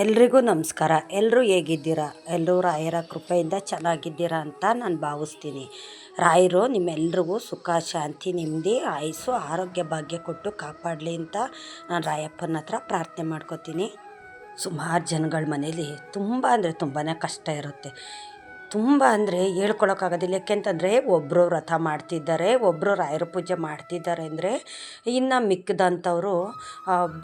ಎಲ್ರಿಗೂ ನಮಸ್ಕಾರ. ಎಲ್ಲರೂ ಹೇಗಿದ್ದೀರಾ? ಎಲ್ಲರೂ ರಾಯರ ಕೃಪೆಯಿಂದ ಚೆನ್ನಾಗಿದ್ದೀರಾ ಅಂತ ನಾನು ಭಾವಿಸ್ತೀನಿ. ರಾಯರು, ನಿಮ್ಮೆಲ್ರಿಗೂ ಸುಖ, ಶಾಂತಿ, ನೆಮ್ಮದಿ, ಆಯುಸ್ಸು, ಆರೋಗ್ಯ, ಭಾಗ್ಯ ಕೊಟ್ಟು ಕಾಪಾಡಲಿ ಅಂತ ನಾನು ರಾಯಪ್ಪನ ಹತ್ರ ಪ್ರಾರ್ಥನೆ ಮಾಡ್ಕೋತೀನಿ. ಸುಮಾರು ಜನಗಳ ಮನೇಲಿ ತುಂಬ ಅಂದರೆ ತುಂಬಾ ಕಷ್ಟ ಇರುತ್ತೆ. ತುಂಬ ಅಂದರೆ ಹೇಳ್ಕೊಳಕ್ಕಾಗೋದಿಲ್ಲ ಯಾಕೆಂತಂದರೆ ಒಬ್ಬರು ವ್ರತ ಮಾಡ್ತಿದ್ದಾರೆ ಒಬ್ಬರು ರಾಯರ ಪೂಜೆ ಮಾಡ್ತಿದ್ದಾರೆ ಅಂದರೆ ಇನ್ನು ಮಿಕ್ಕಿದಂಥವರು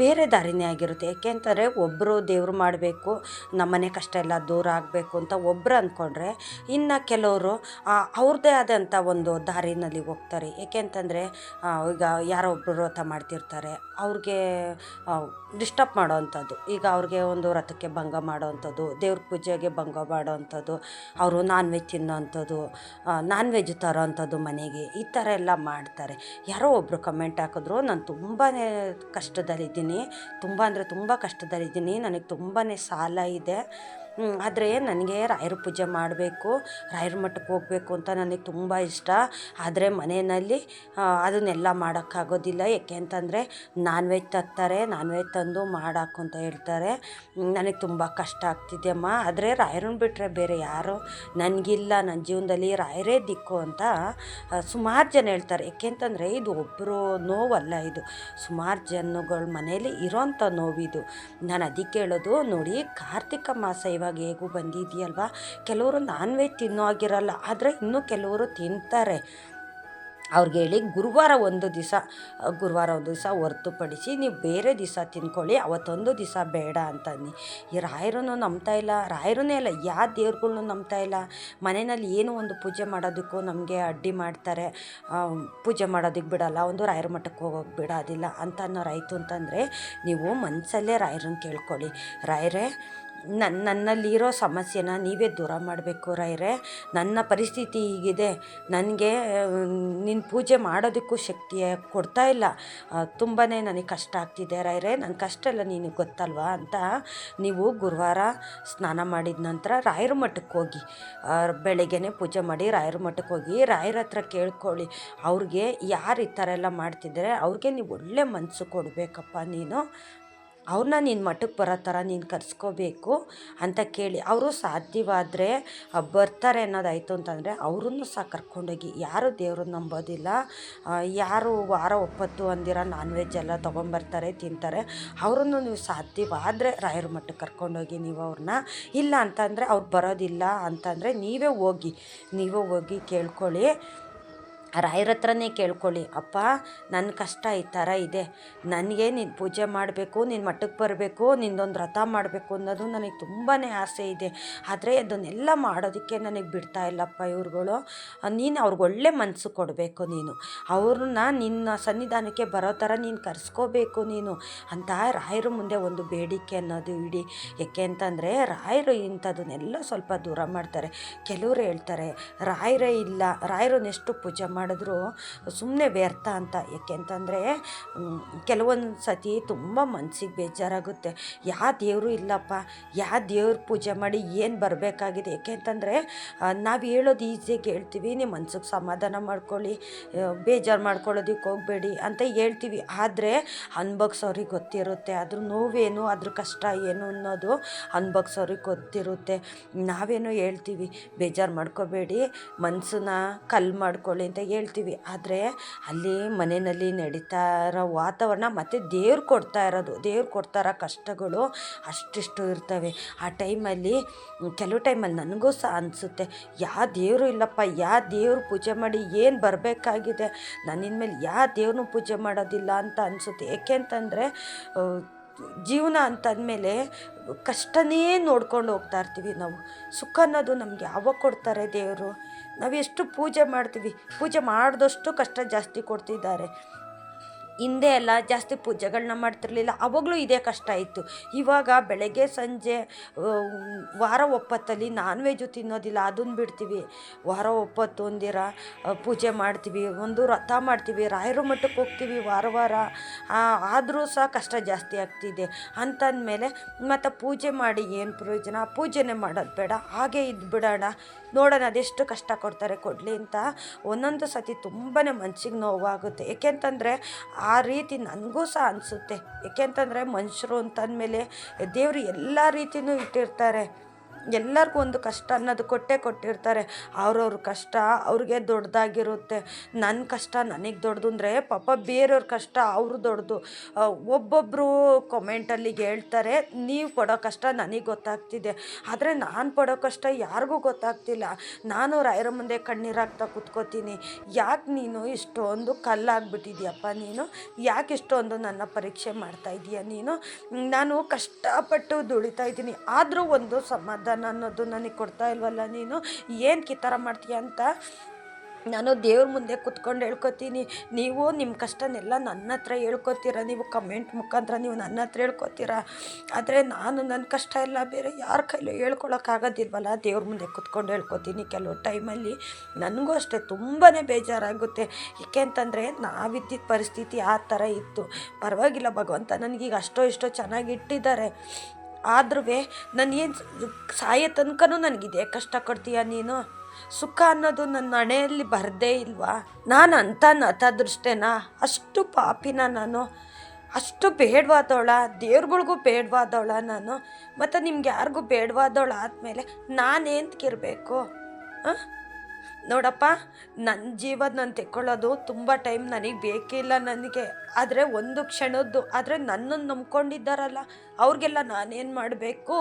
ಬೇರೆ ದಾರಿನೇ ಆಗಿರುತ್ತೆ. ಯಾಕೆಂತಂದರೆ ಒಬ್ಬರು ದೇವರು ಮಾಡಬೇಕು, ನಮ್ಮನೆ ಕಷ್ಟ ಎಲ್ಲ ದೂರ ಆಗಬೇಕು ಅಂತ ಒಬ್ಬರು ಅಂದ್ಕೊಂಡ್ರೆ ಇನ್ನು ಕೆಲವರು ಅವ್ರದ್ದೇ ಆದಂಥ ಒಂದು ದಾರಿನಲ್ಲಿ ಹೋಗ್ತಾರೆ. ಏಕೆಂತಂದರೆ ಈಗ ಯಾರೋ ಒಬ್ಬರು ವ್ರತ ಮಾಡ್ತಿರ್ತಾರೆ, ಅವ್ರಿಗೆ ಡಿಸ್ಟರ್ಬ್ ಮಾಡೋವಂಥದ್ದು. ಈಗ ಅವ್ರಿಗೆ ಒಂದು ವ್ರತಕ್ಕೆ ಭಂಗ ಮಾಡೋವಂಥದ್ದು, ದೇವ್ರ ಪೂಜೆಗೆ ಭಂಗ ಮಾಡೋವಂಥದ್ದು, ಅವರು ನಾನ್ ವೆಜ್ ತಿನ್ನೋವಂಥದ್ದು ನಾನ್ ವೆಜ್ ತರೋವಂಥದ್ದು ಮನೆಗೆ ಈ ಥರ ಎಲ್ಲ ಮಾಡ್ತಾರೆ. ಯಾರೋ ಒಬ್ಬರು ಕಮೆಂಟ್ ಹಾಕಿದ್ರು, ನಾನು ತುಂಬಾ ಕಷ್ಟದಲ್ಲಿದ್ದೀನಿ, ತುಂಬ ಅಂದರೆ ತುಂಬ ಕಷ್ಟದಲ್ಲಿದ್ದೀನಿ, ನನಗೆ ತುಂಬಾ ಸಾಲ ಇದೆ ಆದರೆ ನನಗೆ ರಾಯರ ಪೂಜೆ ಮಾಡಬೇಕು, ರಾಯರ ಮಠಕ್ಕೆ ಹೋಗಬೇಕು ಅಂತ ನನಗೆ ತುಂಬ ಇಷ್ಟ. ಆದರೆ ಮನೆಯಲ್ಲಿ ಅದನ್ನೆಲ್ಲ ಮಾಡೋಕ್ಕಾಗೋದಿಲ್ಲ. ಏಕೆ ಅಂತಂದರೆ ನಾನ್ ವೆಜ್ ತರ್ತಾರೆ, ನಾನ್ ವೆಜ್ ತಂದು ಮಾಡಾಕು ಅಂತ ಹೇಳ್ತಾರೆ. ನನಗೆ ತುಂಬ ಕಷ್ಟ ಆಗ್ತಿದೆ ಅಮ್ಮ. ಆದರೆ ರಾಯರನ್ನ ಬಿಟ್ಟರೆ ಬೇರೆ ಯಾರು ನನಗಿಲ್ಲ. ನನ್ನ ಜೀವನದಲ್ಲಿ ರಾಯರೇ ದಿಕ್ಕು ಅಂತ ಸುಮಾರು ಜನ ಹೇಳ್ತಾರೆ. ಏಕೆಂತಂದರೆ ಇದು ಒಬ್ಬರು ನೋವಲ್ಲ ಇದು. ಸುಮಾರು ಜನಗಳ ಮನೇಲಿ ಇರೋಂಥ ನೋವಿದು. ನಾನು ಅದಕ್ಕೆ ಹೇಳೋದು, ನೋಡಿ ಕಾರ್ತಿಕ ಮಾಸ ಇವಾಗ ಹೇಗೂ ಬಂದಿದೆಯಲ್ವ ಕೆಲವರು ನಾನ್ ವೆಜ್ ತಿನ್ನೋ ಆಗಿರಲ್ಲ ಆದರೆ ಇನ್ನೂ ಕೆಲವರು ತಿಂತಾರೆ. ಅವ್ರಿಗೆ ಹೇಳಿ ಗುರುವಾರ ಒಂದು ದಿವಸ, ಗುರುವಾರ ಒಂದು ದಿವಸ ಹೊರತುಪಡಿಸಿ ನೀವು ಬೇರೆ ದಿವಸ ತಿನ್ಕೊಳ್ಳಿ, ಅವತ್ತೊಂದು ದಿವಸ ಬೇಡ ಅಂತಂದು ಈ ರಾಯರನ್ನು ನಂಬ್ತಾ ಇಲ್ಲ ರಾಯರೂನೇ ಇಲ್ಲ ಯಾವ ದೇವ್ರುಗಳ್ನು ನಂಬ್ತಾ ಇಲ್ಲ. ಮನೆಯಲ್ಲಿ ಏನೋ ಒಂದು ಪೂಜೆ ಮಾಡೋದಕ್ಕೂ ನಮಗೆ ಅಡ್ಡಿ ಮಾಡ್ತಾರೆ. ಪೂಜೆ ಮಾಡೋದಕ್ಕೆ ಬಿಡಲ್ಲ, ಒಂದು ರಾಯರ ಮಠಕ್ಕೆ ಹೋಗೋಕ್ಕೆ ಬಿಡೋದಿಲ್ಲ ಅಂತ ಅನ್ನೋರಾಯ್ತು ಅಂತಂದರೆ ನೀವು ಮನಸಲ್ಲೇ ರಾಯರನ್ನ ಕೇಳ್ಕೊಳ್ಳಿ. ರಾಯರೇ ನನ್ನ ನನ್ನಲ್ಲಿರೋ ಸಮಸ್ಯೆನ ನೀವೇ ದೂರ ಮಾಡಬೇಕು ರಾಯರೇ ನನ್ನ ಪರಿಸ್ಥಿತಿ ಹೀಗಿದೆ. ನನಗೆ ನಿನ್ನ ಪೂಜೆ ಮಾಡೋದಕ್ಕೂ ಶಕ್ತಿ ಕೊಡ್ತಾ ಇಲ್ಲ. ತುಂಬಾ ನನಗೆ ಕಷ್ಟ ಆಗ್ತಿದೆ ರಾಯರೇ ನನ್ನ ಕಷ್ಟ ಎಲ್ಲ ನಿನಗೆ ಗೊತ್ತಲ್ವಾ ಅಂತ ನೀವು ಗುರುವಾರ ಸ್ನಾನ ಮಾಡಿದ ನಂತರ ರಾಯರ ಮಠಕ್ಕೆ ಹೋಗಿ ಬೆಳಗ್ಗೆನೇ ಪೂಜೆ ಮಾಡಿ ರಾಯರ ಮಠಕ್ಕೆ ಹೋಗಿ ರಾಯರ ಹತ್ರ ಕೇಳ್ಕೊಳ್ಳಿ. ಅವ್ರಿಗೆ ಯಾರು ಈ ಥರ ಎಲ್ಲ ಮಾಡ್ತಿದ್ದಾರೆ, ಅವ್ರಿಗೆ ನೀವು ಒಳ್ಳೆ ಮನಸ್ಸು ಕೊಡಬೇಕಪ್ಪ ನೀನು. ಅವ್ರನ್ನ ನಿನ್ನ ಮಠಕ್ಕೆ ಬರೋ ಥರ ನೀನು ಕರೆಸ್ಕೋಬೇಕು ಅಂತ ಕೇಳಿ. ಅವರು ಸಾಧ್ಯವಾದರೆ ಬರ್ತಾರೆ ಅನ್ನೋದಾಯಿತು ಅಂತಂದರೆ ಅವ್ರನ್ನು ಸಹ ಕರ್ಕೊಂಡೋಗಿ. ಯಾರು ದೇವ್ರನ್ನ ನಂಬೋದಿಲ್ಲ. ಯಾರು ವಾರ ಒಪ್ಪತ್ತು ಅಂದಿರ ನಾನ್ ವೆಜ್ ಎಲ್ಲ ತೊಗೊಂಬರ್ತಾರೆ, ತಿಂತಾರೆ. ಅವರನ್ನು ನೀವು ಸಾಧ್ಯವಾದರೆ ರಾಯರ ಮಠಕ್ಕೆ ಕರ್ಕೊಂಡೋಗಿ ನೀವು ಅವ್ರನ್ನ. ಇಲ್ಲ ಅಂತಂದರೆ ಅವ್ರು ಬರೋದಿಲ್ಲ ಅಂತಂದರೆ ನೀವೇ ಹೋಗಿ ನೀವೇ ಹೋಗಿ ಕೇಳ್ಕೊಳ್ಳಿ. ರಾಯರ ಹತ್ರನೇ ಕೇಳ್ಕೊಳ್ಳಿ. ಅಪ್ಪ ನನ್ನ ಕಷ್ಟ ಈ ಥರ ಇದೆ. ನನಗೆ ನೀನು ಪೂಜೆ ಮಾಡಬೇಕು ನಿನ್ನ ಮಠಕ್ಕೆ ಬರಬೇಕು, ನಿಂದೊಂದು ರಥ ಮಾಡಬೇಕು ಅನ್ನೋದು ನನಗೆ ತುಂಬಾ ಆಸೆ ಇದೆ. ಆದರೆ ಅದನ್ನೆಲ್ಲ ಮಾಡೋದಕ್ಕೆ ನನಗೆ ಬಿಡ್ತಾ ಇಲ್ಲಪ್ಪ ಇವ್ರುಗಳು. ನೀನು ಅವ್ರಿಗೆ ಒಳ್ಳೆ ಮನಸ್ಸು ಕೊಡಬೇಕು ನೀನು. ಅವ್ರನ್ನ ನಿನ್ನ ಸನ್ನಿಧಾನಕ್ಕೆ ಬರೋ ಥರ ನೀನು ಕರೆಸ್ಕೋಬೇಕು ನೀನು ಅಂತ ರಾಯರ ಮುಂದೆ ಒಂದು ಬೇಡಿಕೆ ಅನ್ನೋದು ಇಡಿ. ಯಾಕೆ ಅಂತಂದರೆ ರಾಯರು ಇಂಥದನ್ನೆಲ್ಲ ಸ್ವಲ್ಪ ದೂರ ಮಾಡ್ತಾರೆ. ಕೆಲವರು ಹೇಳ್ತಾರೆ, ರಾಯರೇ ಇಲ್ಲ, ರಾಯರನ್ನೆಷ್ಟು ಪೂಜೆ ಮಾಡಿದ್ರು ಸುಮ್ಮನೆ ವ್ಯರ್ಥ ಅಂತ. ಯಾಕೆಂತಂದರೆ ಕೆಲವೊಂದು ಸತಿ ತುಂಬ ಮನಸ್ಸಿಗೆ ಬೇಜಾರಾಗುತ್ತೆ. ಯಾವ ದೇವರು ಇಲ್ಲಪ್ಪ ಯಾವ ದೇವ್ರ ಪೂಜೆ ಮಾಡಿ ಏನು ಬರಬೇಕಾಗಿದೆ? ಯಾಕೆಂತಂದರೆ ನಾವು ಹೇಳೋದು ಈಸಿಯಾಗಿ ಹೇಳ್ತೀವಿ. ನಿಮ್ಮ ಮನ್ಸಿಗೆ ಸಮಾಧಾನ ಮಾಡ್ಕೊಳ್ಳಿ. ಬೇಜಾರು ಮಾಡ್ಕೊಳ್ಳೋದಕ್ಕೆ ಹೋಗಬೇಡಿ ಅಂತ ಹೇಳ್ತೀವಿ. ಆದರೆ, ಅನ್ಭವ್ಸೋರಿಗೆ ಗೊತ್ತಿರುತ್ತೆ. ಅದ್ರ ನೋವೇನು, ಅದ್ರ ಕಷ್ಟ ಏನು ಅನ್ನೋದು ಅನ್ಭವ್ಸೋರಿಗೆ ಗೊತ್ತಿರುತ್ತೆ. ನಾವೇನೋ ಹೇಳ್ತೀವಿ. ಬೇಜಾರು ಮಾಡ್ಕೋಬೇಡಿ. ಮನಸ್ಸನ್ನ ಕಲ್ ಮಾಡ್ಕೊಳ್ಳಿ ಅಂತ ಹೇಳ್ತೀವಿ. ಆದರೆ ಅಲ್ಲಿ ಮನೆಯಲ್ಲಿ ನಡೀತಾ ಇರೋ ವಾತಾವರಣ ಮತ್ತು ದೇವ್ರು ಕೊಡ್ತಾ ಇರೋದು. ದೇವ್ರು ಕೊಡ್ತಾ ಇರೋ ಕಷ್ಟಗಳು ಅಷ್ಟಿಷ್ಟು ಇರ್ತವೆ. ಆ ಟೈಮಲ್ಲಿ, ಕೆಲವು ಟೈಮಲ್ಲಿ ನನಗೂ ಸಹ ಅನಿಸುತ್ತೆ ಯಾವ ದೇವರು ಇಲ್ಲಪ್ಪ ಯಾವ ದೇವ್ರು ಪೂಜೆ ಮಾಡಿ ಏನು ಬರಬೇಕಾಗಿದೆ? ನನ್ನ ಇನ್ಮೇಲೆ ಯಾವ ದೇವ್ರನ್ನೂ ಪೂಜೆ ಮಾಡೋದಿಲ್ಲ ಅಂತ ಅನಿಸುತ್ತೆ. ಏಕೆ ಅಂತಂದರೆ ಜೀವನ ಅಂತಂದಮೇಲೆ ಕಷ್ಟನೇ ನೋಡ್ಕೊಂಡು ಹೋಗ್ತಾ ಇರ್ತೀವಿ ನಾವು. ಸುಖ ಅನ್ನೋದು ನಮ್ಗೆ ಯಾವಾಗ ಕೊಡ್ತಾರೆ ದೇವರು? ನಾವು ಎಷ್ಟು ಪೂಜೆ ಮಾಡ್ತೀವಿ. ಪೂಜೆ ಮಾಡಿದಷ್ಟು ಕಷ್ಟ ಜಾಸ್ತಿ ಕೊಡ್ತಿದ್ದಾರೆ. ಹಿಂದೆ ಎಲ್ಲ ಜಾಸ್ತಿ ಪೂಜೆಗಳನ್ನ ಮಾಡ್ತಿರ್ಲಿಲ್ಲ, ಅವಾಗಲೂ ಇದೇ ಕಷ್ಟ ಇತ್ತು. ಇವಾಗ ಬೆಳಗ್ಗೆ ಸಂಜೆ ವಾರ ಒಪ್ಪತ್ತಲ್ಲಿ ನಾನ್ ವೆಜ್ ತಿನ್ನೋದಿಲ್ಲ ಅದನ್ನು ಬಿಡ್ತೀವಿ. ವಾರ ಒಪ್ಪತ್ತು ಒಂದಿರ ಪೂಜೆ ಮಾಡ್ತೀವಿ, ಒಂದು ರಥ ಮಾಡ್ತೀವಿ, ರಾಯರ ಮಠಕ್ಕೆ ಹೋಗ್ತೀವಿ ವಾರ ವಾರ. ಆದರೂ ಸಹ ಕಷ್ಟ ಜಾಸ್ತಿ ಆಗ್ತಿದೆ. ಅಂತಂದಮೇಲೆ ಮತ್ತು ಪೂಜೆ ಮಾಡಿ ಏನು ಪ್ರಯೋಜನ? ಪೂಜೆನೆ ಮಾಡೋದು ಬೇಡ, ಹಾಗೆ ಇದು ಬಿಡೋಣ. ನೋಡೋಣ, ಅದೆಷ್ಟು ಕಷ್ಟ ಕೊಡ್ತಾರೆ ಕೊಡಲಿ ಅಂತ ಒಂದೊಂದು ಸತಿ ತುಂಬಾ ಮನ್ಸಿಗೆ ನೋವಾಗುತ್ತೆ. ಏಕೆಂತಂದರೆ ಆ ರೀತಿ ನನಗೂ ಸಹ ಅನಿಸುತ್ತೆ. ಏಕೆಂತಂದರೆ ಮನುಷ್ಯರು ಅಂತಂದಮೇಲೆ ದೇವರು ಎಲ್ಲ ರೀತಿಯೂ ಇಟ್ಟಿರ್ತಾರೆ. ಎಲ್ಲರಿಗೂ ಒಂದು ಕಷ್ಟ ಅನ್ನೋದು ಕೊಟ್ಟೇ ಕೊಟ್ಟಿರ್ತಾರೆ. ಅವ್ರವ್ರ ಕಷ್ಟ ಅವ್ರಿಗೆ ದೊಡ್ಡದಾಗಿರುತ್ತೆ. ನನ್ನ ಕಷ್ಟ ನನಗೆ ದೊಡ್ಡದು ಅಂದರೆ ಪಾಪ ಬೇರೆಯವ್ರ ಕಷ್ಟ ಅವರು ದೊಡ್ಡದು. ಒಬ್ಬೊಬ್ಬರು ಕಮೆಂಟಲ್ಲಿ ಹೇಳ್ತಾರೆ, ನೀವು ಪಡೋ ಕಷ್ಟ ನನಗೆ ಗೊತ್ತಾಗ್ತಿದೆ. ಆದರೆ ನಾನು ಪಡೋ ಕಷ್ಟ ಯಾರಿಗೂ ಗೊತ್ತಾಗ್ತಿಲ್ಲ. ನಾನು ರಾಯರ ಮುಂದೆ ಕಣ್ಣೀರಾಗ್ತಾ ಕೂತ್ಕೋತೀನಿ. ಯಾಕೆ ನೀನು ಇಷ್ಟೊಂದು ಕಲ್ಲಾಗ್ಬಿಟ್ಟಿದ್ಯಪ್ಪ ನೀನು? ಯಾಕೆ ಇಷ್ಟೊಂದು ನನ್ನ ಪರೀಕ್ಷೆ ಮಾಡ್ತಾ ಇದೀಯ ನೀನು? ನಾನು ಕಷ್ಟಪಟ್ಟು ದುಡಿತಾ ಇದ್ದೀನಿ. ಆದರೂ ಒಂದು ಸಮಾಧಾನ ಅನ್ನೋದು ನನಗೆ ಕೊಡ್ತಾ ಇಲ್ವಲ್ಲ ನೀನು? ಏನು ಈ ಥರ ಮಾಡ್ತೀಯ ಅಂತ ನಾನು ದೇವ್ರ ಮುಂದೆ ಕುತ್ಕೊಂಡು ಹೇಳ್ಕೊತೀನಿ. ನೀವು ನಿಮ್ಮ ಕಷ್ಟನೆಲ್ಲ ನನ್ನ ಹತ್ರ ಹೇಳ್ಕೊತೀರ. ನೀವು ಕಮೆಂಟ್ ಮುಖಾಂತರ ನೀವು ನನ್ನ ಹತ್ರ ಹೇಳ್ಕೊತೀರ. ಆದರೆ ನಾನು ನನ್ನ ಕಷ್ಟ ಎಲ್ಲ ಬೇರೆ ಯಾರ ಕೈಲೂ ಹೇಳ್ಕೊಳಕ್ಕಾಗೋದಿಲ್ವಲ್ಲ ದೇವ್ರ ಮುಂದೆ ಕುತ್ಕೊಂಡು ಹೇಳ್ಕೊತೀನಿ ಕೆಲವು ಟೈಮಲ್ಲಿ ನನಗೂ ಅಷ್ಟೇ ತುಂಬಾ ಬೇಜಾರಾಗುತ್ತೆ. ಏಕೆ ಅಂತಂದರೆ ನಾವಿದ್ದಿದ್ದ ಪರಿಸ್ಥಿತಿ ಆ ಥರ ಇತ್ತು. ಪರವಾಗಿಲ್ಲ ಭಗವಂತ, ನನಗೀಗ ಅಷ್ಟೋ ಇಷ್ಟೋ ಚೆನ್ನಾಗಿ ಇಟ್ಟಿದ್ದಾರೆ. ಆದ್ರೂ ನಾನು ಏನು ಸಾಯೋ ತನಕನೂ ನನಗಿದೆ ಕಷ್ಟ ಕೊಡ್ತೀಯ ನೀನು? ಸುಖ ಅನ್ನೋದು ನನ್ನ ಹಣೆಯಲ್ಲಿ ಬರದೇ ಇಲ್ವಾ? ನಾನು ಅಂತ ನತದೃಷ್ಟೇನಾ? ಅಷ್ಟು ಪಾಪಿನ ನಾನು. ಅಷ್ಟು ಬೇಡವಾದವಳ, ದೇವ್ರುಗಳಿಗೂ ಬೇಡವಾದವಳ ನಾನು. ಮತ್ತು ನಿಮ್ಗೆ ಯಾರಿಗೂ ಬೇಡವಾದವಳ ಆದಮೇಲೆ ನಾನೇಂತಕ್ಕಿರಬೇಕು ಹಾಂ? ನೋಡಪ್ಪ ನನ್ನ ಜೀವದ ನಾನು ತೆಕ್ಕೊಳ್ಳೋದು ತುಂಬ ಟೈಮ್ ನನಗೆ ಬೇಕಿಲ್ಲ ನನಗೆ. ಆದರೆ ಒಂದು ಕ್ಷಣದ್ದು ಆದರೆ ನನ್ನನ್ನು ನಂಬ್ಕೊಂಡಿದ್ದಾರಲ್ಲ, ಅವ್ರಿಗೆಲ್ಲ ನಾನೇನು ಮಾಡಬೇಕು?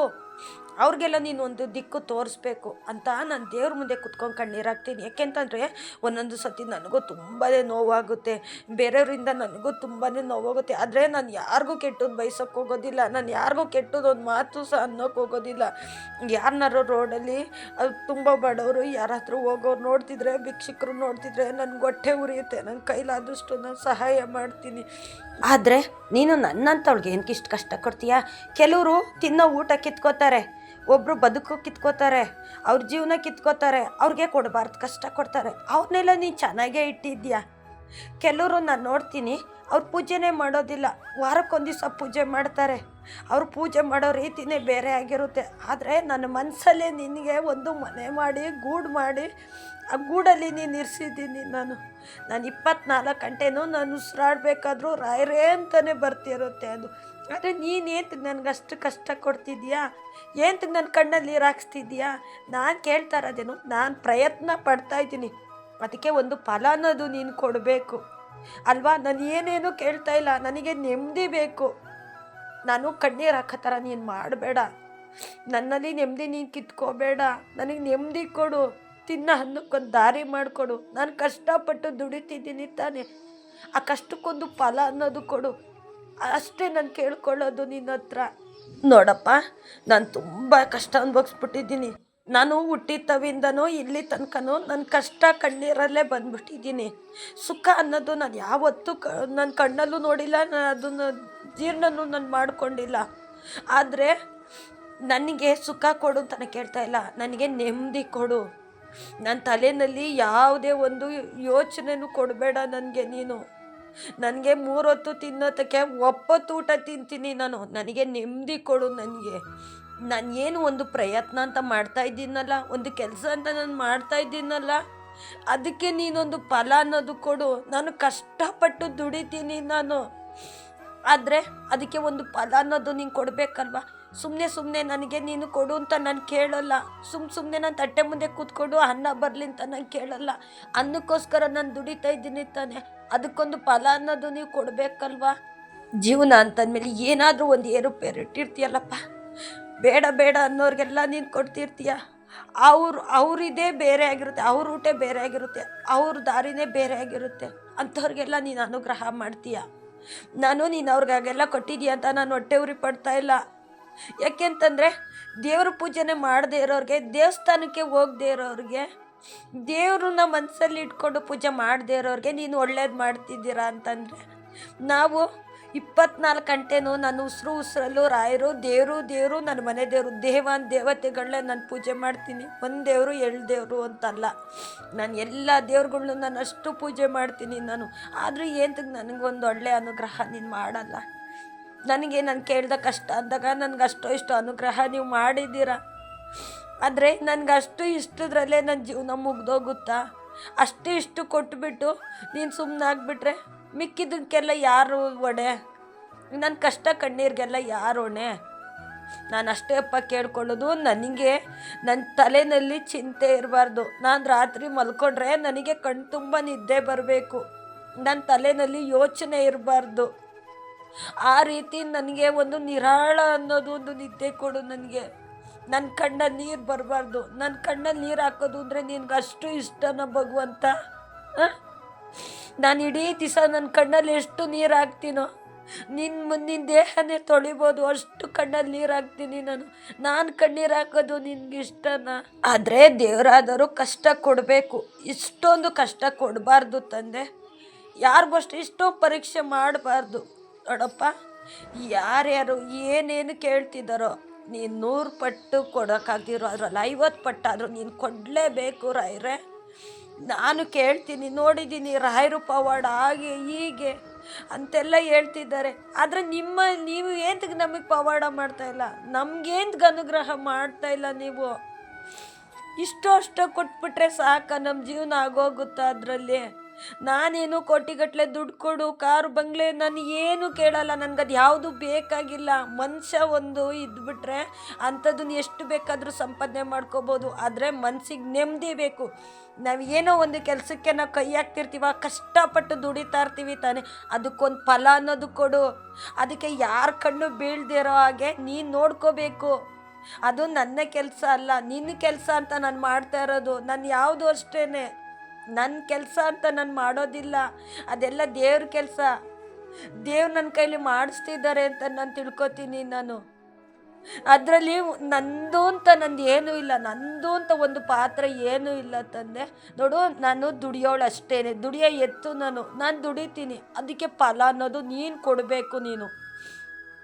ಅವ್ರಿಗೆಲ್ಲ ನೀನು ಒಂದು ದಿಕ್ಕು ತೋರಿಸ್ಬೇಕು ಅಂತ ನಾನು ದೇವ್ರ ಮುಂದೆ ಕುತ್ಕೊಂಡು ಕಣ್ಣೀರಾಗ್ತೀನಿ. ಯಾಕೆಂತಂದರೆ ಒಂದೊಂದು ಸತಿ ನನಗೂ ತುಂಬಾ ನೋವಾಗುತ್ತೆ. ಬೇರೆಯವರಿಂದ ನನಗೂ ತುಂಬಾ ನೋವಾಗುತ್ತೆ. ಆದರೆ ನಾನು ಯಾರಿಗೂ ಕೆಟ್ಟದ್ದು ಬಯಸೋಕ್ಕೆ ಹೋಗೋದಿಲ್ಲ. ನಾನು ಯಾರಿಗೂ ಕೆಟ್ಟದ್ದು ಒಂದು ಮಾತು ಸಹ ಅನ್ನೋಕ್ಕೆ ಹೋಗೋದಿಲ್ಲ. ಯಾರನ್ನಾರು ರೋಡಲ್ಲಿ ಅದು ತುಂಬ ಬಡವರು, ಯಾರಾದರೂ ಹೋಗೋರು ನೋಡ್ತಿದ್ರೆ, ಭಿಕ್ಷಕರು ನೋಡ್ತಿದ್ರೆ ನನಗೆ ಹೊಟ್ಟೆ ಉರಿಯುತ್ತೆ. ನನ್ನ ಕೈಲಾದಷ್ಟು ನಾನು ಸಹಾಯ ಮಾಡ್ತೀನಿ. ಆದರೆ ನೀನು ನನ್ನಂಥವ್ಳಿಗೆ ಏನಕ್ಕೆ ಇಷ್ಟು ಕಷ್ಟ ಕೊಡ್ತೀಯಾ ಕೆಲವರು ತಿನ್ನೋ ಊಟ ಕಿತ್ಕೋತಾರೆ. ಒಬ್ಬರು ಬದುಕು ಕಿತ್ಕೋತಾರೆ, ಅವ್ರ ಜೀವನ ಕಿತ್ಕೋತಾರೆ, ಅವ್ರಿಗೆ ಕೊಡಬಾರ್ದು ಕಷ್ಟ ಕೊಡ್ತಾರೆ. ಅವ್ರನ್ನೆಲ್ಲ ನೀನು ಚೆನ್ನಾಗೇ ಇಟ್ಟಿದ್ಯಾ ಕೆಲವರು ನಾನು ನೋಡ್ತೀನಿ, ಅವ್ರ ಪೂಜೆನೇ ಮಾಡೋದಿಲ್ಲ. ವಾರಕ್ಕೊಂದು ಪೂಜೆ ಮಾಡ್ತಾರೆ. ಅವ್ರು ಪೂಜೆ ಮಾಡೋ ರೀತಿನೇ ಬೇರೆ ಆಗಿರುತ್ತೆ. ಆದರೆ ನನ್ನ ಮನಸ್ಸಲ್ಲೇ ನಿನಗೆ ಒಂದು ಮನೆ ಮಾಡಿ, ಗೂಡು ಮಾಡಿ, ಆ ಗೂಡಲ್ಲಿ ನೀನು ಇರಿಸಿದ್ದೀನಿ ನಾನು. ನಾನು ಇಪ್ಪತ್ನಾಲ್ಕು ಗಂಟೆನೂ ನಾನು ಉಸಿರಾಡಬೇಕಾದ್ರೂ ರಾಯರೇ ಅಂತಲೇ ಬರ್ತಿರುತ್ತೆ ಅದು. ಆದರೆ ನೀನೇ ನನಗಷ್ಟು ಕಷ್ಟ ಕೊಡ್ತಿದ್ಯಾ ಏಂತ ನನ್ನ ಕಣ್ಣಲ್ಲಿ ನೀರು ಹಾಕ್ಸ್ತಿದ್ಯಾ ನಾನು ಕೇಳ್ತಾ ಇರೋದೇನು, ನಾನು ಪ್ರಯತ್ನ ಪಡ್ತಾ ಇದ್ದೀನಿ. ಅದಕ್ಕೆ ಒಂದು ಫಲ ಅನ್ನೋದು ನೀನು ಕೊಡಬೇಕು. ಅಲ್ವಾ? ನಾನು ಏನೇನು ಕೇಳ್ತಾ ಇಲ್ಲ. ನನಗೆ ನೆಮ್ಮದಿ ಬೇಕು. ನಾನು ಕಣ್ಣೀರು ಹಾಕೋ ಥರ ನೀನು ಮಾಡಬೇಡ. ನನ್ನಲ್ಲಿ ನೆಮ್ಮದಿ ನೀನು ಕಿತ್ಕೋಬೇಡ. ನನಗೆ ನೆಮ್ಮದಿ ಕೊಡು. ತಿನ್ನ ಅನ್ನಕ್ಕೊಂದು ದಾರಿ ಮಾಡಿಕೊಡು. ನಾನು ಕಷ್ಟಪಟ್ಟು ದುಡಿತಿದ್ದೀನಿ ತಾನೆ. ಆ ಕಷ್ಟಕ್ಕೊಂದು ಫಲ ಅನ್ನೋದು ಕೊಡು. ಅಷ್ಟೇ ನಾನು ಕೇಳ್ಕೊಳ್ಳೋದು ನಿನ್ನ ಹತ್ರ ನೋಡಪ್ಪ, ನಾನು ತುಂಬ ಕಷ್ಟ ಅನುಭವಿಸ್ಬಿಟ್ಟಿದ್ದೀನಿ. ನಾನು ಹುಟ್ಟಿದ ಇಲ್ಲಿ ತನಕನೂ ನನ್ನ ಕಷ್ಟ ಕಣ್ಣೀರಲ್ಲೇ ಬಂದ್ಬಿಟ್ಟಿದ್ದೀನಿ. ಸುಖ ಅನ್ನೋದು ನಾನು ಯಾವತ್ತೂ ಕ ನನ್ನ ಕಣ್ಣಲ್ಲೂ ನೋಡಿಲ್ಲ ನಾನು ಅದನ್ನು ಜೀರ್ಣನೂ ನಾನು ಮಾಡಿಕೊಂಡಿಲ್ಲ. ಆದರೆ ನನಗೆ ಸುಖ ಕೊಡು ಅಂತ ಕೇಳ್ತಾ ಇಲ್ಲ. ನನಗೆ ನೆಮ್ಮದಿ ಕೊಡು. ನನ್ನ ತಲೆಯಲ್ಲಿ ಯಾವುದೇ ಒಂದು ಯೋಚನೆನೂ ಕೊಡಬೇಡ ನನಗೆ ನೀನು. ನನಗೆ ಮೂರೊತ್ತು ಒಪ್ಪತ್ತು ಊಟ ತಿಂತೀನಿ ನಾನು. ನನಗೆ ನೆಮ್ಮದಿ ಕೊಡು ನನಗೆ. ನಾನು ಏನು ಒಂದು ಪ್ರಯತ್ನ ಅಂತ ಮಾಡ್ತಾ ಇದ್ದೀನಲ್ಲ? ಒಂದು ಕೆಲಸ ಅಂತ ನಾನು ಮಾಡ್ತಾ ಇದ್ದೀನಲ್ಲ? ಅದಕ್ಕೆ ನೀನೊಂದು ಫಲ ಅನ್ನೋದು ಕೊಡು. ನಾನು ಕಷ್ಟಪಟ್ಟು ದುಡಿತೀನಿ ನಾನು. ಆದರೆ ಅದಕ್ಕೆ ಒಂದು ಫಲ ಅನ್ನೋದು ನೀನು ಕೊಡಬೇಕಲ್ವ? ಸುಮ್ಮನೆ ಸುಮ್ಮನೆ ನನಗೆ ನೀನು ಕೊಡು ಅಂತ ನಾನು ಕೇಳಲ್ಲ. ಸುಮ್ ಸುಮ್ಮನೆ ನಾನು ತಟ್ಟೆ ಮುಂದೆ ಕೂತ್ಕೊಂಡು ಅನ್ನ ಬರಲಿ ಅಂತ ನಾನು ಕೇಳಲ್ಲ. ಅನ್ನಕ್ಕೋಸ್ಕರ ನಾನು ದುಡಿತಾ ಇದ್ದೀನಿ ತಾನೆ. ಅದಕ್ಕೊಂದು ಫಲ ಅನ್ನೋದು ನೀವು ಕೊಡಬೇಕಲ್ವಾ? ಜೀವನ ಅಂತಂದಮೇಲೆ ಏನಾದರೂ ಒಂದು ಏರುಪೇರು ಇಟ್ಟಿರ್ತೀಯಲ್ಲಪ್ಪ. ಬೇಡ ಬೇಡ ಅನ್ನೋರಿಗೆಲ್ಲ ನೀನು ಕೊಡ್ತಿರ್ತೀಯ. ಅವ್ರು ಅವರಿದೇ ಬೇರೆ ಆಗಿರುತ್ತೆ, ಅವ್ರ ಊಟ ಬೇರೆ ಆಗಿರುತ್ತೆ, ಅವ್ರ ದಾರಿನೇ ಬೇರೆ ಆಗಿರುತ್ತೆ. ಅಂಥವ್ರಿಗೆಲ್ಲ ನೀನು ಅನುಗ್ರಹ ಮಾಡ್ತೀಯ. ನಾನು ನೀನು ಅವ್ರಿಗಾಗೆಲ್ಲ ಕೊಟ್ಟಿದ್ದೀಯ ಅಂತ ನಾನು ಹೊಟ್ಟೆ ಉರಿ ಪಡ್ತಾ ಇಲ್ಲ. ಯಾಕೆಂತಂದರೆ ದೇವ್ರ ಪೂಜೆನೆ ಮಾಡದೇ ಇರೋರಿಗೆ, ದೇವಸ್ಥಾನಕ್ಕೆ ಹೋಗದೇ ಇರೋರಿಗೆ ದೇವ್ರನ್ನ ಮನಸ್ಸಲ್ಲಿ ಇಟ್ಕೊಂಡು ಪೂಜೆ ಮಾಡದೇ ಇರೋರಿಗೆ ನೀನು ಒಳ್ಳೇದು ಮಾಡ್ತಿದ್ದೀರಾ ಅಂತಂದರೆ, ನಾವು ಇಪ್ಪತ್ನಾಲ್ಕು ಗಂಟೆನೂ ನಾನು ಉಸಿರು ಉಸಿರಲ್ಲೂ ರಾಯರು, ದೇವರು ದೇವರು, ನನ್ನ ಮನೆ ದೇವರು, ದೇವಾನ್ ದೇವತೆಗಳನ್ನ ನಾನು ಪೂಜೆ ಮಾಡ್ತೀನಿ. ಒಂದು ದೇವರು, ಎರಡು ದೇವರು ಅಂತಲ್ಲ. ನಾನು ಎಲ್ಲ ದೇವ್ರುಗಳ್ನು ನಾನು ಅಷ್ಟು ಪೂಜೆ ಮಾಡ್ತೀನಿ ನಾನು. ಆದರೂ ಏನಕ್ಕೆ ನನಗೊಂದು ಒಳ್ಳೆಯ ಅನುಗ್ರಹ ನೀನು ಮಾಡಲ್ಲ. ನನಗೆ ನಾನು ಕೇಳ್ದ ಕಷ್ಟ ಅಂದಾಗ ನನಗೆ ಅಷ್ಟೋ ಇಷ್ಟು ಅನುಗ್ರಹ ನೀವು ಮಾಡಿದ್ದೀರ? ಆದರೆ ನನಗೆ ಅಷ್ಟು ಇಷ್ಟದ್ರಲ್ಲೇ ನನ್ನ ಜೀವನ ಮುಗ್ದೋಗುತ್ತಾ? ಅಷ್ಟು ಇಷ್ಟು ಕೊಟ್ಬಿಟ್ಟು ನೀನು ಸುಮ್ಮನೆ ಆಗಿಬಿಟ್ರೆ ಮಿಕ್ಕಿದ್ದಕ್ಕೆಲ್ಲ ಯಾರು ಒಡೆ? ನನ್ನ ಕಷ್ಟ ಕಣ್ಣೀರಿಗೆಲ್ಲ ಯಾರು ಹೊಣೆ ನಾನು ಅಷ್ಟೇ ಅಪ್ಪ ಕೇಳ್ಕೊಳ್ಳೋದು, ನನಗೆ ನನ್ನ ತಲೆಯಲ್ಲಿ ಚಿಂತೆ ಇರಬಾರ್ದು. ನಾನು ರಾತ್ರಿ ಮಲ್ಕೊಂಡ್ರೆ ನನಗೆ ಕಣ್ ತುಂಬ ನಿದ್ದೆ ಬರಬೇಕು. ನನ್ನ ತಲೆಯಲ್ಲಿ ಯೋಚನೆ ಇರಬಾರ್ದು. ಆ ರೀತಿ ನನಗೆ ಒಂದು ನಿರಾಳ ಅನ್ನೋದು ಒಂದು ನಿದ್ದೆ ಕೊಡು ನನಗೆ. ನನ್ನ ಕಣ್ಣಲ್ಲಿ ನೀರು ಬರಬಾರ್ದು. ನನ್ನ ಕಣ್ಣಲ್ಲಿ ನೀರು ಹಾಕೋದು ಅಂದರೆ ನಿನ್ಗೆ ಅಷ್ಟು ಇಷ್ಟನ ಭಗವಂತ? ನಾನು ಇಡೀ ದಿವಸ ನನ್ನ ಕಣ್ಣಲ್ಲಿ ಎಷ್ಟು ನೀರು ಹಾಕ್ತೀನೋ ನಿನ್ನ ಮುಂದಿನ ದೇಹನೇ ತೊಳಿಬೋದು. ಅಷ್ಟು ಕಣ್ಣಲ್ಲಿ ನೀರು ಹಾಕ್ತೀನಿ ನಾನು. ನಾನು ಕಣ್ಣೀರು ಹಾಕೋದು ನಿನ್ಗೆ ಇಷ್ಟನಾ? ಆದರೆ ದೇವರಾದರೂ ಕಷ್ಟ ಕೊಡಬೇಕು. ಇಷ್ಟೊಂದು ಕಷ್ಟ ಕೊಡಬಾರ್ದು ತಂದೆ. ಯಾರಿಗಷ್ಟು ಇಷ್ಟೋ ಪರೀಕ್ಷೆ ಮಾಡಬಾರ್ದು. ನೋಡಪ್ಪ, ಯಾರ್ಯಾರು ಏನೇನು ಕೇಳ್ತಿದ್ದಾರೋ ನೀನು ನೂರು ಪಟ್ಟು ಕೊಡೋಕ್ಕಾಗಿರೋ ಅದ್ರಲ್ಲಿ ಐವತ್ತು ಪಟ್ಟಾದರೂ ನೀನು ಕೊಡಲೇಬೇಕು ರಾಯರೇ. ನಾನು ಕೇಳ್ತೀನಿ, ನೋಡಿದ್ದೀನಿ ರಾಯರು ಪವಾಡ ಹಾಗೆ ಹೀಗೆ ಅಂತೆಲ್ಲ ಹೇಳ್ತಿದ್ದಾರೆ. ಆದರೆ ನಿಮ್ಮ, ನೀವು ಏಂತಕ್ಕೆ ನಮಗೆ ಪವಾಡ ಮಾಡ್ತಾ ಇಲ್ಲ? ನಮ್ಗೇಂತಕ್ಕೆ ಅನುಗ್ರಹ ಮಾಡ್ತಾ ಇಲ್ಲ ನೀವು? ಇಷ್ಟು ಅಷ್ಟು ಕೊಟ್ಬಿಟ್ರೆ ಸಾಕ ನಮ್ಮ ಜೀವನ ಆಗೋಗುತ್ತಾ ಅದರಲ್ಲಿ? ನಾನೇನು ಕೋಟಿಗಟ್ಟಲೆ ದುಡ್ಡು ಕೊಡು, ಕಾರು, ಬಂಗ್ಲೆ, ನಾನು ಏನು ಕೇಳಲ್ಲ, ನನಗದು ಯಾವುದು ಬೇಕಾಗಿಲ್ಲ. ಮನುಷ್ಯ ಒಂದು ಇದ್ಬಿಟ್ರೆ ಅಂಥದ್ದನ್ನು ಎಷ್ಟು ಬೇಕಾದರೂ ಸಂಪಾದನೆ ಮಾಡ್ಕೋಬೋದು. ಆದರೆ ಮನಸ್ಸಿಗೆ ನೆಮ್ಮದಿ ಬೇಕು. ನಾವು ಏನೋ ಒಂದು ಕೆಲಸಕ್ಕೆ ನಾವು ಕೈ ಹಾಕ್ತಿರ್ತೀವ, ಕಷ್ಟಪಟ್ಟು ದುಡಿತಾ ಇರ್ತೀವಿ ತಾನೆ. ಅದಕ್ಕೊಂದು ಫಲ ಅನ್ನೋದು ಕೊಡು. ಅದಕ್ಕೆ ಯಾರ ಕಣ್ಣು ಬೀಳ್ದಿರೋ ಹಾಗೆ ನೀನು ನೋಡ್ಕೋಬೇಕು. ಅದು ನನ್ನ ಕೆಲಸ ಅಲ್ಲ ನಿನ್ನ ಕೆಲಸ ಅಂತ ನಾನು ಮಾಡ್ತಾ ಇರೋದು. ನಾನು ಯಾವುದು ಅಷ್ಟೇ ನನ್ನ ಕೆಲಸ ಅಂತ ನಾನು ಮಾಡೋದಿಲ್ಲ. ಅದೆಲ್ಲ ದೇವ್ರ ಕೆಲಸ. ದೇವ್ರು ನನ್ನ ಕೈಲಿ ಮಾಡಿಸ್ತಿದ್ದಾರೆ ಅಂತ ನಾನು ತಿಳ್ಕೊತೀನಿ ನಾನು. ಅದರಲ್ಲಿ ನಂದು ಅಂತ ನಂದು ಏನೂ ಇಲ್ಲ. ನಂದು ಅಂತ ಒಂದು ಪಾತ್ರ ಏನೂ ಇಲ್ಲ ತಂದೆ. ನೋಡು, ನಾನು ದುಡಿಯೋಳು ಅಷ್ಟೇ ದುಡಿಯೋ ಎತ್ತು ನಾನು. ನಾನು ದುಡಿತೀನಿ. ಅದಕ್ಕೆ ಫಲ ಅನ್ನೋದು ನೀನು ಕೊಡಬೇಕು ನೀನು.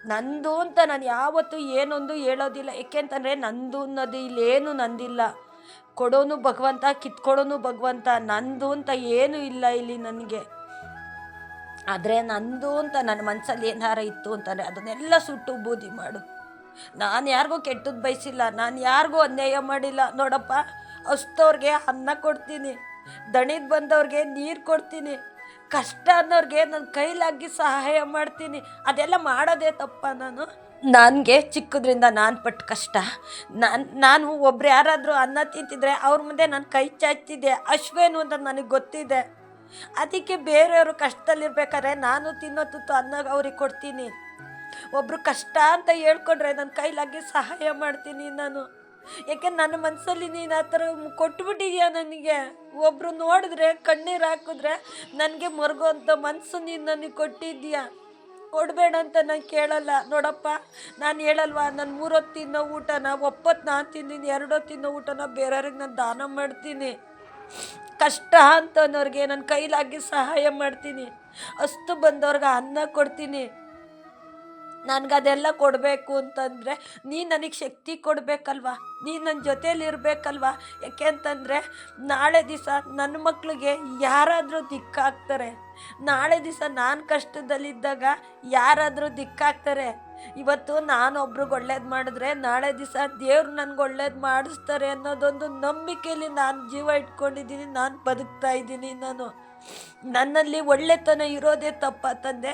ನಂದು ಅಂತ ನಾನು ಯಾವತ್ತೂ ಏನೊಂದು ಹೇಳೋದಿಲ್ಲ. ಏಕೆಂತಂದರೆ ನಂದು ಅನ್ನೋದು ಇಲ್ಲೇನು ನಂದಿಲ್ಲ. ಕೊಡೋನು ಭಗವಂತ, ಕಿತ್ಕೊಡೋನು ಭಗವಂತ, ನಂದು ಅಂತ ಏನೂ ಇಲ್ಲ ಇಲ್ಲಿ ನನಗೆ. ಆದರೆ ನಂದು ಅಂತ ನನ್ನ ಮನಸ್ಸಲ್ಲಿ ಏನಾರ ಇತ್ತು ಅಂತಾರೆ ಅದನ್ನೆಲ್ಲ ಸುಟ್ಟು ಬೂದಿ ಮಾಡು. ನಾನು ಯಾರಿಗೂ ಕೆಟ್ಟದ್ದು ಬಯಸಿಲ್ಲ, ನಾನು ಯಾರಿಗೂ ಅನ್ಯಾಯ ಮಾಡಿಲ್ಲ. ನೋಡಪ್ಪ ಅಷ್ಟವ್ರಿಗೆ ಅನ್ನ ಕೊಡ್ತೀನಿ, ದಣಿದು ಬಂದವ್ರಿಗೆ ನೀರು ಕೊಡ್ತೀನಿ, ಕಷ್ಟ ಅನ್ನೋರಿಗೆ ನನ್ನ ಕೈಲಾಗಿ ಸಹಾಯ ಮಾಡ್ತೀನಿ. ಅದೆಲ್ಲ ಮಾಡೋದೇ ತಪ್ಪ ನಾನು. ನನಗೆ ಚಿಕ್ಕದ್ರಿಂದ ನಾನು ಪಟ್ಟ ಕಷ್ಟ. ನಾನು ನಾನು ಒಬ್ರು ಯಾರಾದರೂ ಅನ್ನ ತಿಂತಿದ್ರೆ ಅವ್ರ ಮುಂದೆ ನಾನು ಕೈ ಚಾಚ್ತಿದ್ದೆ. ಅಶ್ವೇನು ಅಂತ ನನಗೆ ಗೊತ್ತಿದೆ. ಅದಕ್ಕೆ ಬೇರೆಯವರು ಕಷ್ಟದಲ್ಲಿರ್ಬೇಕಾದ್ರೆ ನಾನು ತಿನ್ನೋ ತುತ್ತು ಅನ್ನ ಅವ್ರಿಗೆ ಕೊಡ್ತೀನಿ. ಒಬ್ಬರು ಕಷ್ಟ ಅಂತ ಹೇಳ್ಕೊಂಡ್ರೆ ನನ್ನ ಕೈಲಾಗಿ ಸಹಾಯ ಮಾಡ್ತೀನಿ ನಾನು. ಯಾಕೆ ನನ್ನ ಮನಸ್ಸಲ್ಲಿ ನೀನು ಆ ಥರ ಕೊಟ್ಬಿಟ್ಟಿದ್ಯಾ ನನಗೆ? ಒಬ್ಬರು ನೋಡಿದ್ರೆ, ಕಣ್ಣೀರು ಹಾಕಿದ್ರೆ ನನಗೆ ಮರ್ಗೋಂಥ ಮನಸ್ಸು ನೀನು ನನಗೆ ಕೊಟ್ಟಿದ್ಯಾ? ಕೊಡಬೇಡ ಅಂತ ನಾನು ಕೇಳಲ್ಲ. ನೋಡಪ್ಪ, ನಾನು ಹೇಳಲ್ವಾ, ನಾನು ಮೂರೊತ್ತು ತಿನ್ನೋ ಊಟನ, ಒಪ್ಪತ್ತು ನಾನು ತಿಂದಿನಿ, ಎರಡೊತ್ತು ತಿನ್ನೋ ಊಟನ ಬೇರೆಯವ್ರಿಗೆ ನಾನು ದಾನ ಮಾಡ್ತೀನಿ. ಕಷ್ಟ ಅಂತನವ್ರಿಗೆ ನನ್ನ ಕೈಲಾಗಿ ಸಹಾಯ ಮಾಡ್ತೀನಿ. ಅಷ್ಟು ಬಂದವ್ರಿಗೆ ಅನ್ನ ಕೊಡ್ತೀನಿ. ನನಗದೆಲ್ಲ ಕೊಡಬೇಕು ಅಂತಂದರೆ, ನೀನು ನನಗೆ ಶಕ್ತಿ ಕೊಡಬೇಕಲ್ವ? ನೀ ನನ್ನ ಜೊತೇಲಿ ಇರಬೇಕಲ್ವ? ಯಾಕೆ ಅಂತಂದರೆ, ನಾಳೆ ದಿವಸ ನನ್ನ ಮಕ್ಕಳಿಗೆ ಯಾರಾದರೂ ದಿಕ್ಕಾಗ್ತಾರೆ. ನಾಳೆ ದಿವಸ ನಾನು ಕಷ್ಟದಲ್ಲಿದ್ದಾಗ ಯಾರಾದರೂ ದಿಕ್ಕಾಗ್ತಾರೆ. ಇವತ್ತು ನಾನು ಒಬ್ರಿಗೆ ಒಳ್ಳೇದು ಮಾಡಿದ್ರೆ ನಾಳೆ ದಿವಸ ದೇವ್ರು ನನಗೆ ಒಳ್ಳೇದು ಮಾಡಿಸ್ತಾರೆ ಅನ್ನೋದೊಂದು ನಂಬಿಕೆಯಲ್ಲಿ ನಾನು ಜೀವ ಇಟ್ಕೊಂಡಿದ್ದೀನಿ, ನಾನು ಬದುಕ್ತಾ ಇದ್ದೀನಿ ನಾನು. ನನ್ನಲ್ಲಿ ಒಳ್ಳೆತನ ಇರೋದೇ ತಪ್ಪ ತಂದೆ.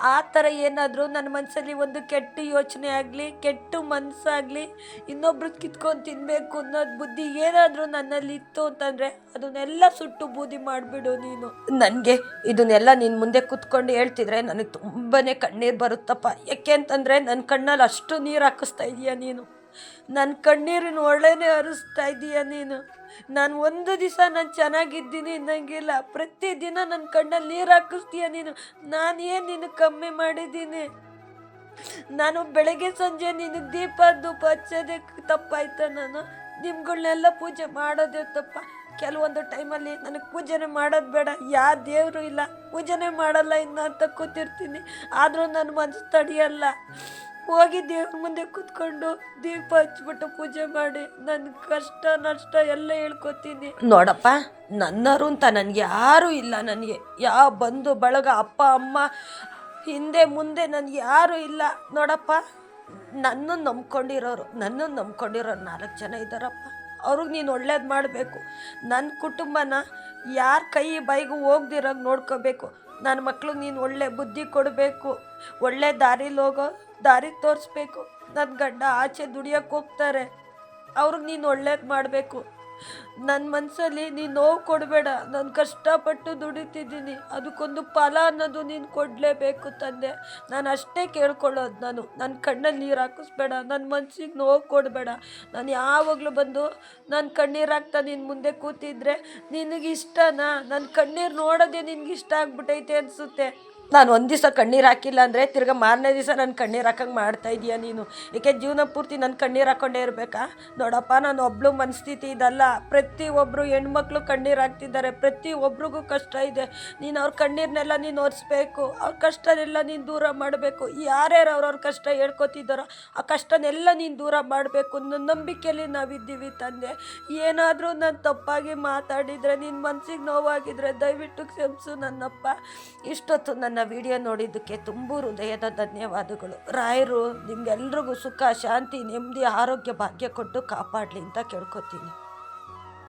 ಆ ಥರ ಏನಾದರೂ ನನ್ನ ಮನಸ್ಸಲ್ಲಿ ಒಂದು ಕೆಟ್ಟ ಯೋಚನೆ ಆಗಲಿ, ಕೆಟ್ಟ ಮನಸ್ಸಾಗಲಿ ಇನ್ನೊಬ್ರು ಕಿತ್ಕೊಂಡು ತಿನ್ನಬೇಕು ಅನ್ನೋದು ಬುದ್ಧಿ ಏನಾದರೂ ನನ್ನಲ್ಲಿ ಇತ್ತು ಅಂತಂದರೆ ಅದನ್ನೆಲ್ಲ ಸುಟ್ಟು ಬೂದಿ ಮಾಡಿಬಿಡು ನೀನು. ನನಗೆ ಇದನ್ನೆಲ್ಲ ನಿನ್ನ ಮುಂದೆ ಕುತ್ಕೊಂಡು ಹೇಳ್ತಿದ್ರೆ ನನಗೆ ತುಂಬಾ ಕಣ್ಣೀರು ಬರುತ್ತಪ್ಪ. ಯಾಕೆ ಅಂತಂದರೆ ನನ್ನ ಕಣ್ಣಲ್ಲಿ ಅಷ್ಟು ನೀರು ಹಾಕಿಸ್ತಾ ಇದೀಯ ನೀನು. ನನ್ನ ಕಣ್ಣೀರಿನ ಒಳ್ಳೆನೇ ಹರಿಸ್ತಾ ಇದೀಯ ನೀನು. ನಾನು ಒಂದು ದಿವಸ ನಾನು ಚೆನ್ನಾಗಿದ್ದೀನಿ ಅನ್ನಂಗಿಲ್ಲ. ಪ್ರತಿದಿನ ನನ್ನ ಕಣ್ಣಲ್ಲಿ ನೀರು ಹಾಕಿಸ್ತೀಯ ನೀನು? ನಾನು ಏನು ನಿನಗೆ ಕಮ್ಮಿ ಮಾಡಿದ್ದೀನಿ? ನಾನು ಬೆಳಗ್ಗೆ ಸಂಜೆ ನೀನು ದೀಪ ಧೂಪ ಹಚ್ಚೋದೇ ತಪ್ಪಾಯ್ತ ನಾನು? ನಿಮ್ಗಳನ್ನೆಲ್ಲ ಪೂಜೆ ಮಾಡೋದೇ ತಪ್ಪ? ಕೆಲವೊಂದು ಟೈಮಲ್ಲಿ ನನಗೆ ಪೂಜೆನೇ ಮಾಡೋದು ಬೇಡ. ಯಾವ ದೇವರು ಇಲ್ಲ. ಪೂಜೆನೇ ಮಾಡಲ್ಲ ಇನ್ನು ಅಂತ ಕೂತಿರ್ತೀನಿ. ಆದರೂ ನನ್ನ ಮನಸ್ಸು ತಡೆಯಲ್ಲ. ಹೋಗಿ ದೇವ್ರ ಮುಂದೆ ಕುತ್ಕೊಂಡು ದೀಪ ಹಚ್ಬಿಟ್ಟು ಪೂಜೆ ಮಾಡಿ. ನನ್ನ ಕಷ್ಟ ನಷ್ಟ ಎಲ್ಲ ಹೇಳ್ಕೊತೀನಿ. ನೋಡಪ್ಪ, ನನ್ನರು ಅಂತ ನನಗೆ ಯಾರು ಇಲ್ಲ ನನಗೆ. ಯಾವ ಬಂಧು ಬಳಗ ಅಪ್ಪ, ಅಮ್ಮ, ಹಿಂದೆ ಮುಂದೆ ನನಗೆ ಯಾರೂ ಇಲ್ಲ. ನೋಡಪ್ಪ, ನನ್ನನ್ನು ನಂಬ್ಕೊಂಡಿರೋರು ನನ್ನನ್ನು ನಂಬ್ಕೊಂಡಿರೋರು ನಾಲ್ಕು ಜನ ಇದ್ದಾರಪ್ಪ. ಅವ್ರಿಗೆ ನೀನು ಒಳ್ಳೇದು ಮಾಡಬೇಕು. ನನ್ನ ಕುಟುಂಬನ ಯಾರ ಕೈ ಬೈಗೂ ಹೋಗ್ದಿರೋಂಗೆ ನೋಡ್ಕೋಬೇಕು. ನನ್ನ ಮಕ್ಳಿಗೆ ನೀನು ಒಳ್ಳೆ ಬುದ್ಧಿ ಕೊಡಬೇಕು. ಒಳ್ಳೆ ದಾರಿಲಿ ಹೋಗೋ ದಾರಿ ತೋರಿಸ್ಬೇಕು. ನನ್ನ ಗಂಡ ಆಚೆ ದುಡಿಯೋಕ್ಕೆ ಹೋಗ್ತಾರೆ. ಅವ್ರಿಗೆ ನೀನು ಒಳ್ಳೇದು ಮಾಡಬೇಕು. ನನ್ನ ಮನಸ್ಸಲ್ಲಿ ನೀನು ನೋವು ಕೊಡಬೇಡ. ನಾನು ಕಷ್ಟಪಟ್ಟು ದುಡಿತಿದ್ದೀನಿ. ಅದಕ್ಕೊಂದು ಫಲ ಅನ್ನೋದು ನೀನು ಕೊಡಲೇಬೇಕು ತಂದೆ. ನಾನು ಅಷ್ಟೇ ಕೇಳ್ಕೊಳ್ಳೋದು ನಾನು. ನನ್ನ ಕಣ್ಣಲ್ಲಿ ನೀರು ಹಾಕಿಸ್ಬೇಡ. ನನ್ನ ಮನಸ್ಸಿಗೆ ನೋವು ಕೊಡಬೇಡ. ನಾನು ಯಾವಾಗಲೂ ಬಂದು ನನ್ನ ಕಣ್ಣೀರು ಹಾಕ್ತಾ ನಿನ್ನ ಮುಂದೆ ಕೂತಿದ್ರೆ ನಿನಗಿಷ್ಟನಾ? ನನ್ನ ಕಣ್ಣೀರು ನೋಡೋದೇ ನಿನಗಿಷ್ಟ ಆಗ್ಬಿಟ್ಟೈತೆ ಅನಿಸುತ್ತೆ. ನಾನು ಒಂದು ದಿವಸ ಕಣ್ಣೀರು ಹಾಕಿಲ್ಲ ಅಂದರೆ ತಿರ್ಗಾ ಮಾರನೇ ದಿವಸ ನಾನು ಕಣ್ಣೀರು ಹಾಕಂಗೆ ಮಾಡ್ತಾ ಇದೀಯ ನೀನು? ಏಕೆ ಜೀವನ ಪೂರ್ತಿ ನಾನು ಕಣ್ಣೀರು ಹಾಕೊಂಡೇ ಇರಬೇಕಾ? ನೋಡಪ್ಪ, ನಾನು ಒಬ್ಳು ಮನಸ್ಥಿತಿ ಇದಲ್ಲ. ಪ್ರತಿಯೊಬ್ಬರು ಹೆಣ್ಮಕ್ಳು ಕಣ್ಣೀರು ಹಾಕ್ತಿದ್ದಾರೆ. ಪ್ರತಿಯೊಬ್ರಿಗೂ ಕಷ್ಟ ಇದೆ. ನೀನು ಅವ್ರ ಕಣ್ಣೀರನ್ನೆಲ್ಲ ನೀನು ಒರೆಸ್ಬೇಕು. ಅವ್ರ ಕಷ್ಟನೆಲ್ಲ ನೀನು ದೂರ ಮಾಡಬೇಕು. ಯಾರ್ಯಾರು ಅವ್ರವ್ರ ಕಷ್ಟ ಹೇಳ್ಕೊತಿದ್ದಾರೋ ಆ ಕಷ್ಟನೆಲ್ಲ ನೀನು ದೂರ ಮಾಡಬೇಕು. ಅನ್ನೋ ನಂಬಿಕೆಯಲ್ಲಿ ನಾವಿದ್ದೀವಿ ತಂದೆ. ಏನಾದರೂ ನಾನು ತಪ್ಪಾಗಿ ಮಾತಾಡಿದರೆ ನಿನ್ನ ಮನಸ್ಸಿಗೆ ನೋವಾಗಿದ್ರೆ ದಯವಿಟ್ಟು ಕ್ಷಮಿಸು ನನ್ನಪ್ಪ. ಇಷ್ಟೊತ್ತು ನನ್ನ ವಿಡಿಯೋ ನೋಡಿದ್ದಕ್ಕೆ ತುಂಬ ಹೃದಯದ ಧನ್ಯವಾದಗಳು. ರಾಯರು, ನಿಮ್ಗೆಲ್ರಿಗೂ ಸುಖ, ಶಾಂತಿ, ನೆಮ್ಮದಿ, ಆರೋಗ್ಯ, ಭಾಗ್ಯ ಕೊಟ್ಟು ಕಾಪಾಡಲಿ ಅಂತ ಕೇಳ್ಕೊತೀನಿ.